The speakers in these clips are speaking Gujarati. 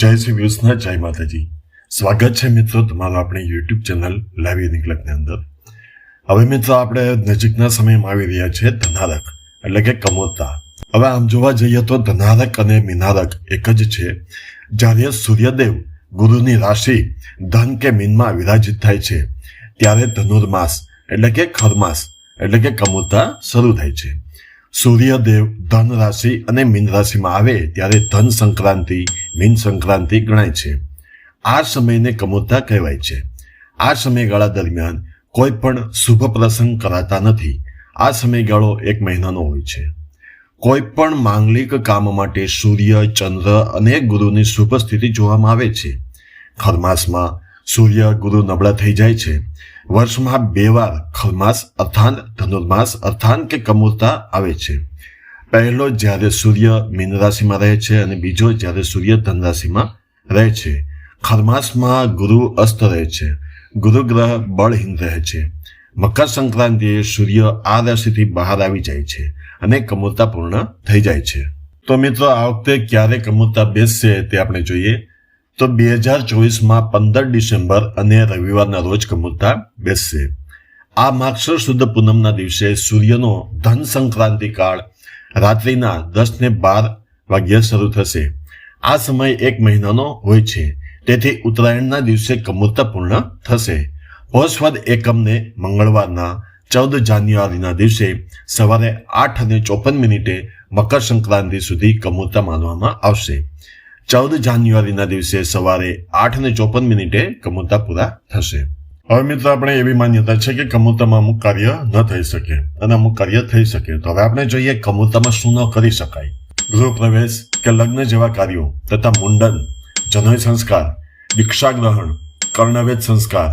જય શ્રી કૃષ્ણ, જય માતાજી. સ્વાગત છે મિત્રો તમારું આપણી યુટ્યુબ ચેનલ લાવી નિકલકની અંદર. હવે મિત્રો આપણે નજીકના સમયમાં આવી રહ્યા છે ધનારક, એટલે કે કમોતા હવે આમ જોવા જઈએ તો ધનારક અને મીનારક એક જ છે, જ્યારે સૂર્યદેવ ગુરુની રાશિ ધન કે મીનમાં વિરાજિત થાય છે, ત્યારે ધનુર્માસ, એટલે કે ખરમાસ, એટલે કે કમોતા શરૂ થાય છે. સૂર્યદેવ ધન રાશિ અને મીન રાશિમાં આવે ત્યારે ધન સંક્રાંતિ મીન સંક્રાંતિ ગણાય છે. આ સમયને કમોતા કહેવાય છે. આ સમયગાળા દરમિયાન કોઈ પણ શુભ પ્રસંગ કરાતા નથી. આ સમયગાળો એક મહિનાનો હોય છે. કોઈ પણ માંગલિક કામ માટે સૂર્ય, ચંદ્ર અને ગુરુની શુભ સ્થિતિ જોવામાં આવે છે. ખરમાસમાં સૂર્ય, ગુરુ નબળા થઈ જાય છે. વર્ષમાં બે વાર ખરમાસ અર્થાન ધનુર્માસ અર્થાન કે કમૂરતા આવે છે. પહેલો જ્યારે સૂર્ય મીન રાશિમાં રહે છે અને બીજો જ્યારે સૂર્ય ધન રાશિમાં રહે છે. ખરમાસમાં ગુરુ અસ્ત રહે છે. ગુરુ ગ્રહ બળહીન રહે છે. મકર સંક્રાંતિએ સૂર્ય આ રાશિથી બહાર આવી જાય છે અને કમૂરતા પૂર્ણ થઈ જાય છે. તો મિત્રો, આ વખતે ક્યારે કમૂરતા બેસશે તે આપણે જોઈએ. તો બે હજાર ચોવીસમાં પંદર ડિસેમ્બર અને રવિવારના રોજ કમૂરતા બેસશે. આ માક્ષર શુદ્ધ પૂનમના દિવસે સૂર્યનો ધન સંક્રાંતિ કાળ રાત્રિના દસ ને બાર વાગ્યે શરૂ થશે. આ સમય એક મહિનાનો હોય છે. તેથી ઉત્તરાયણના દિવસે કમૂરતા પૂર્ણ થશે. હોસ્વદ એકમને મંગળવારના ચૌદ જાન્યુઆરીના દિવસે સવારે આઠ અને ચોપન મિનિટે મકર સંક્રાંતિ સુધી કમૂરતા માનવામાં આવશે. ચૌદ જાન્યુઆરીના દિવસે સવારે આઠ ને ચોપન મિનિટે કમૂરતા પૂરા થશે. હવે મિત્રો આપણે એવી માન્યતા છે કે કમૂરતામાં અમુક કાર્ય ન થઈ શકે અને અમુક કાર્ય થઈ શકે. તો હવે આપણે જોઈએ કમૂરતામાં શું ન કરી શકાય. ગૃહ પ્રવેશ કે લગ્ન જેવા કાર્યો તથા મુંડન, જનોય સંસ્કાર દીક્ષા ગ્રહણ કર્ણવેદ સંસ્કાર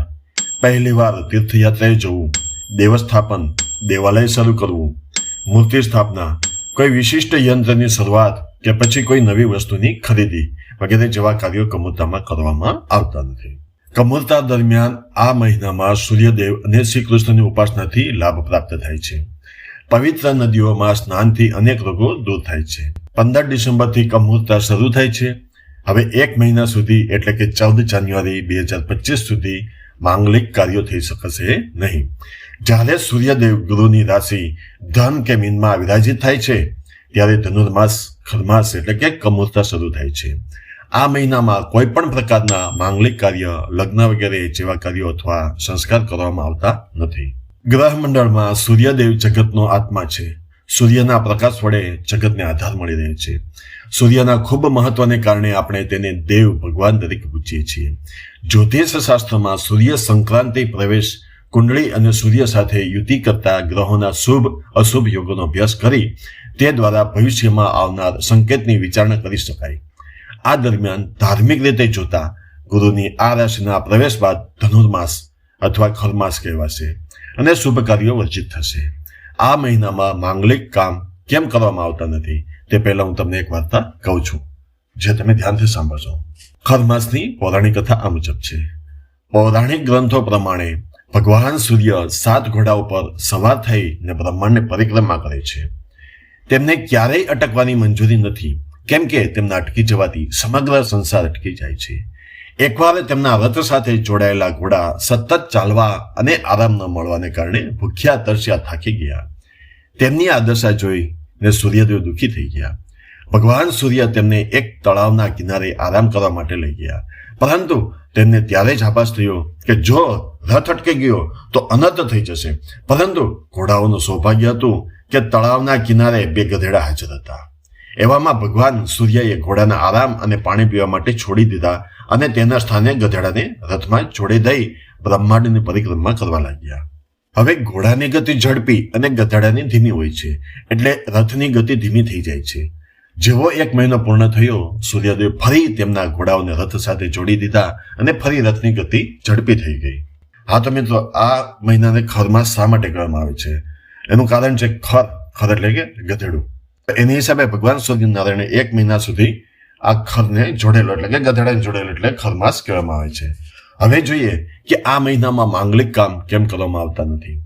પહેલીવાર તીર્થયાત્રાએ જવું, દેવસ્થાપન, દેવાલય શરૂ કરવું, મૂર્તિ સ્થાપના, કોઈ વિશિષ્ટ યંત્રની શરૂઆત કે પછી કોઈ નવી વસ્તુની ખરીદી વગેરે જેવા કાર્યો કમૂરતામાં કરવામાં આવતા નથી. કમૂરતા દરમિયાન આ મહિનામાં સૂર્યદેવ અને શ્રી કૃષ્ણની ઉપાસનાથી લાભ પ્રાપ્ત થાય છે. પવિત્ર નદીઓમાં સ્નાનથી અનેક રોગો દૂર થાય છે. પંદર ડિસેમ્બરથી કમૂરતા શરૂ થાય છે. હવે એક મહિના સુધી, એટલે કે ચૌદ જાન્યુઆરી બે હજાર પચીસ સુધી માંગલિક કાર્યો થઈ શકશે નહીં. જ્યારે સૂર્યદેવ ગુરુની રાશિ ધન કે મીનમાં વિરાજિત થાય છે, ત્યારે ધનુર્માસ, ખરમાસ, એટલે કે કમૂરતા શરૂ થાય છે. આ મહિનામાં કોઈ પણ પ્રકારના માંગલિક કાર્ય, લગ્ન વગેરે જેવા કાર્યો અથવા સંસ્કાર કરવામાં આવતા નથી. ગ્રહ મંડળમાં સૂર્યદેવ જગતનો આત્મા છે. સૂર્યના પ્રકાશ વડે જગતને આધાર મળી રહે છે. સૂર્યના ખૂબ મહત્વને કારણે આપણે તેને દેવ ભગવાન તરીકે પૂછીએ છીએ. જ્યોતિષ શાસ્ત્રમાં સૂર્ય સંક્રાંતિ પ્રવેશ, કુંડળી અને સૂર્ય સાથે યુતિ કરતા ગ્રહોના શુભ, અશુભ યોગોનો અભ્યાસ કરી તે દ્વારા ભવિષ્યમાં આવનાર સંકેતની વિચારણા કરી શકાય. આ દરમિયાન ધાર્મિક રીતે જોતા ગુરુની આ રાશિના પ્રવેશ બાદ ધનુર્માસ અથવા ખરમાસ કહેવાશે અને શુભ કાર્યો વર્જિત થશે. આ મહિનામાં માંગલિક કામ કેમ કરવામાં આવતા નથી તે પહેલા હું તમને એક વાર્તા કહું છું. જે તમે ધ્યાનથી સાંભળજો ખરમાસની પૌરાણિક કથા આ મુજબ છે. પૌરાણિક ગ્રંથો પ્રમાણે ભગવાન સૂર્ય સાત ઘોડા ઉપર સવાર થઈને બ્રહ્માંડને પરિક્રમા કરે છે. તેમને ક્યારેય અટકવાની મંજૂરી નથી. કેમ કે તેમના અટકી જવાથી સમગ્ર સંસાર અટકી જાય છે. એકવાર તેમના રથ સાથે જોડાયેલા ઘોડા સતત ચાલવા અને આરામ ન મળવાને કારણે ભૂખ્યા, તરસ્યા, થાકી ગયા. તેમની આ દશા જોઈને સૂર્યદેવ દુઃખી થઈ ગયા. ભગવાન સૂર્ય તેમને એક તળાવના કિનારે આરામ કરવા માટે લઈ ગયા. પરંતુ તેમને ત્યારે જ આભાસ થયો કે જો રથ અટકી ગયો તો અનર્થ થઈ જશે. પરંતુ ઘોડાઓનું સૌભાગ્ય હતું કે તળાવના કિનારે બે ગધેડા હાજર હતા. એવામાં ભગવાન સૂર્યએ ઘોડાના આરામ અને પાણી પીવા માટે છોડી દીધા અને તેના સ્થાને ગધેડાને રથમાં જોડે દઈ બ્રહ્માંડની પરિક્રમા કરવા લાગ્યા. હવે ઘોડાની ગતિ ઝડપી અને ગધેડાની ધીમી હોય છે, એટલે રથની ગતિ ધીમી થઈ જાય છે. જેવો એક મહિનો પૂર્ણ થયો સૂર્યદેવ ફરી તેમના ઘોડાઓને રથ સાથે જોડી દીધા અને ફરી રથની ગતિ ઝડપી થઈ ગઈ. હા તો મિત્રો, આ મહિનાને ખરમાં શા માટે કહેવામાં આવે છે? એનું કારણ છે ખર ખર એટલે કે ગધેડું. એની હિસાબે ભગવાન સૂર્યનારાયણે એક મહિના સુધી આ ખરને જોડેલો એટલે કે ગધેડાને જોડેલો એટલે ખરમાસ કહેવામાં આવે છે. હવે જોઈએ કે આ મહિનામાં માંગલિક કામ કેમ કરવામાં આવતા નથી.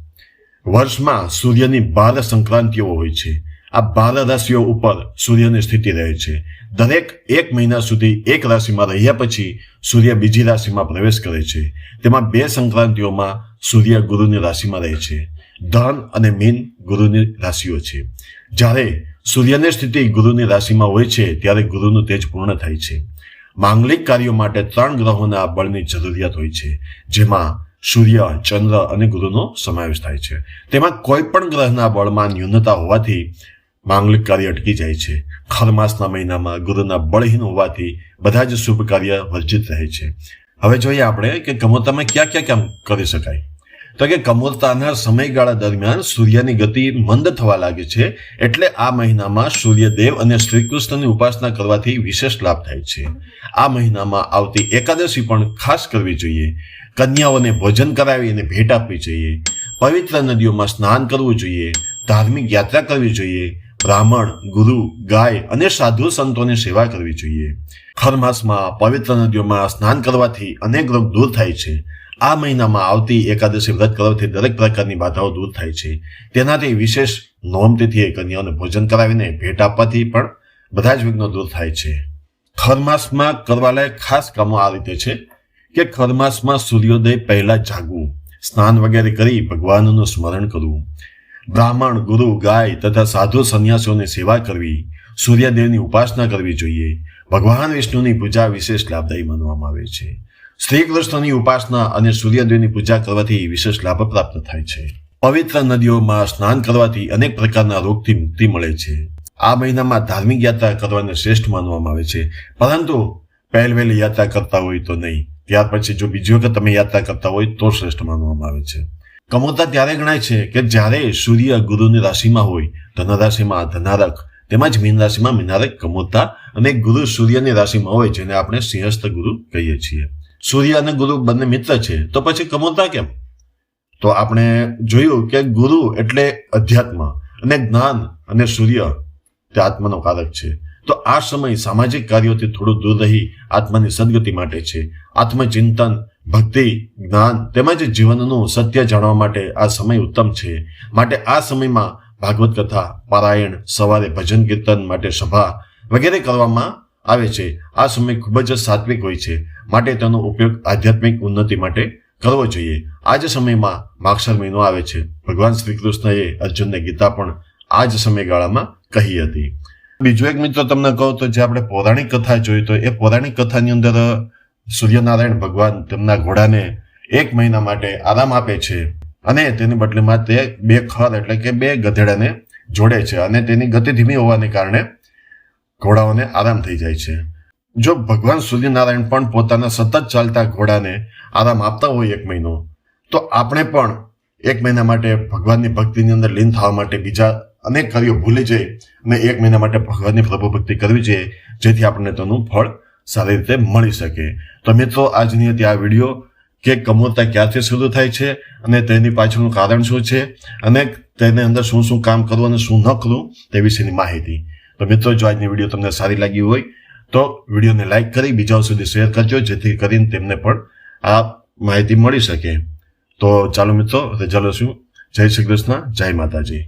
વર્ષમાં સૂર્યની બાર સંક્રાંતિઓ હોય છે. આ બાર રાશિઓ ઉપર સૂર્યની સ્થિતિ રહે છે. દરેક એક મહિના સુધી એક રાશિમાં રહ્યા પછી સૂર્ય બીજી રાશિમાં પ્રવેશ કરે છે. તેમાં બે સંક્રાંતિઓમાં સૂર્ય ગુરુની રાશિમાં રહે છે. ધન અને મીન ગુરુની રાશિઓ છે. જ્યારે સૂર્યની સ્થિતિ ગુરુની રાશિમાં હોય છે, ત્યારે ગુરુનું તેજ પૂર્ણ થાય છે. માંગલિક કાર્યો માટે ત્રણ ગ્રહોના બળની જરૂરિયાત હોય છે, જેમાં સૂર્ય, ચંદ્ર અને ગુરુનો સમાવેશ થાય છે. તેમાં કોઈ પણ ગ્રહના બળમાં ન્યૂનતા હોવાથી માંગલિક કાર્ય અટકી જાય છે. ખરમાસના મહિનામાં ગુરુના બળહીન હોવાથી બધા જ શુભ કાર્ય વર્જિત રહે છે. હવે જોઈએ આપણે કે કમોતામાં ક્યાં ક્યાં કામ કરી શકાય? તો કે કમોરતાના સમયગાળા દરમિયાન સૂર્યની ગતિ મંદ થવા લાગે છે, એટલે આ મહિનામાં સૂર્યદેવ અને શ્રીકૃષ્ણની ઉપાસના કરવાથી વિશેષ લાભ થાય છે. આ મહિનામાં આવતી એકાદશી પણ ખાસ કરવી જોઈએ. કન્યાઓને ભોજન કરાવી અને ભેટ આપવી જોઈએ. પવિત્ર નદીઓમાં સ્નાન કરવું જોઈએ. ધાર્મિક યાત્રા કરવી જોઈએ. બ્રાહ્મણ, ગુરુ, ગાય અને સાધુ સંતોની સેવા કરવી જોઈએ. ખરમાસમાં પવિત્ર નદીઓમાં સ્નાન કરવાથી અનેક રોગ દૂર થાય છે. આ મહિનામાં આવતી એકાદશી વ્રત કરવાથી દરેક પ્રકારની બાધાઓ દૂર થાય છે. તેનાથી વિશેષ નોમતીથી કન્યાઓને ભોજન કરાવીને ભેટ આપવાથી પણ બધા જ વિઘ્નો દૂર થાય છે. ખરમાસમાં કરવાલાયક ખાસ કામો આ રીતે છે કે ખરમાસમાં સૂર્યોદય પહેલા જાગવું, સ્નાન વગેરે કરી ભગવાનનું સ્મરણ કરવું. બ્રાહ્મણ, ગુરુ, ગાય તથા સાધુ સંન્યાસીઓની સેવા કરવી, સૂર્યદેવની ઉપાસના કરવી જોઈએ. ભગવાન વિષ્ણુની પૂજા વિશેષ લાભદાયી માનવામાં આવે છે. શ્રી કૃષ્ણની ઉપાસના અને સૂર્યદેવની પૂજા કરવાથી વિશેષ લાભ પ્રાપ્ત થાય છે. પવિત્ર નદીઓમાં સ્નાન કરવાથી અનેક પ્રકારના રોગથી મુક્તિ મળે છે. આ મહિનામાં ધાર્મિક યાત્રા કરવાને શ્રેષ્ઠ માનવામાં આવે છે. પરંતુ પહેલ વહેલી યાત્રા કરતા હોય તો નહીં. ત્યાર પછી જો બીજી વખત તમે યાત્રા કરતા હોય તો શ્રેષ્ઠ માનવામાં આવે છે. કમોતા ત્યારે ગણાય છે કે જ્યારે સૂર્ય ગુરુની રાશિમાં હોય, ધનરાશિમાં ધનારક, તેમજ મીન રાશિમાં મીનારક કમોતા અને ગુરુ સૂર્યની રાશિમાં હોય, જેને આપણે સિંહસ્થ ગુરુ કહીએ છીએ. સૂર્ય અને ગુરુ બંને મિત્ર છે, તો પછી કમોતા કેમ? તો આપણે જોયું કે ગુરુ એટલે અધ્યાત્મ અને જ્ઞાન અને સૂર્ય, તે આત્માનો કારક છે. તો આ સમય સામાજિક કાર્યોથી થોડું દૂર રહી આત્માની સદગતિ માટે છે. આત્મચિંતન, ભક્તિ, જ્ઞાન તેમજ જીવનનું સત્ય જાણવા માટે આ સમય ઉત્તમ છે. માટે આ સમયમાં ભાગવત કથા, પારાયણ, સવારે ભજન કીર્તન માટે સભા વગેરે કરવામાં આવે છે. આ સમય ખૂબ જ સાત્વિક હોય છે. માટે તેનો ઉપયોગ આધ્યાત્મિક ઉન્નતિ માટે કરવો જોઈએ. આ જ સમયમાં માક્ષર મહિનો આવે છે. ભગવાન શ્રી કૃષ્ણએ અર્જુનને ગીતા પણ આ જ સમયગાળામાં કહી હતી. બીજું એક મિત્ર તમને કહું તો જે આપણે પૌરાણિક કથા જોઈ તો એ પૌરાણિક કથાની અંદર સૂર્યનારાયણ ભગવાન તેમના ઘોડાને એક મહિના માટે આરામ આપે છે. અને તેની બદલીમાં તે બે ખર એટલે કે બે ગધેડાને જોડે છે. અને તેની ગતિ ધીમી હોવાને કારણે ઘોડાઓને આરામ થઈ જાય છે. જો ભગવાન સૂર્યનારાયણ પણ પોતાના સતત ચાલતા ઘોડાને આરામ આપતા હોય એક મહિનો, તો આપણે પણ એક મહિના માટે ભગવાનની ભક્તિની અંદર લીન થવા માટે બીજા અનેક કાર્યો ભૂલી જઈ અને એક મહિના માટે ભગવાનની પ્રભુ ભક્તિ કરવી જોઈએ જેથી આપણને તેનું ફળ સારી રીતે મળી શકે. તો મિત્રો, આજની હતી આ વીડિયો કે કમોતા ક્યાંથી શરૂ થાય છે અને તેની પાછળનું કારણ શું છે અને તેને અંદર શું શું કામ કરવું અને શું ન કરવું તે વિશેની માહિતી. તો મિત્રો, જો આજની વીડિયો તમને સારી લાગી હોય, તો વિડીયોને લાઈક કરી બીજાઓ સુધી શેર કરજો, જેથી કરીને તેમને પણ આ માહિતી મળી શકે. તો ચાલો મિત્રો રજા લઉં જય શ્રી કૃષ્ણ, જય માતાજી.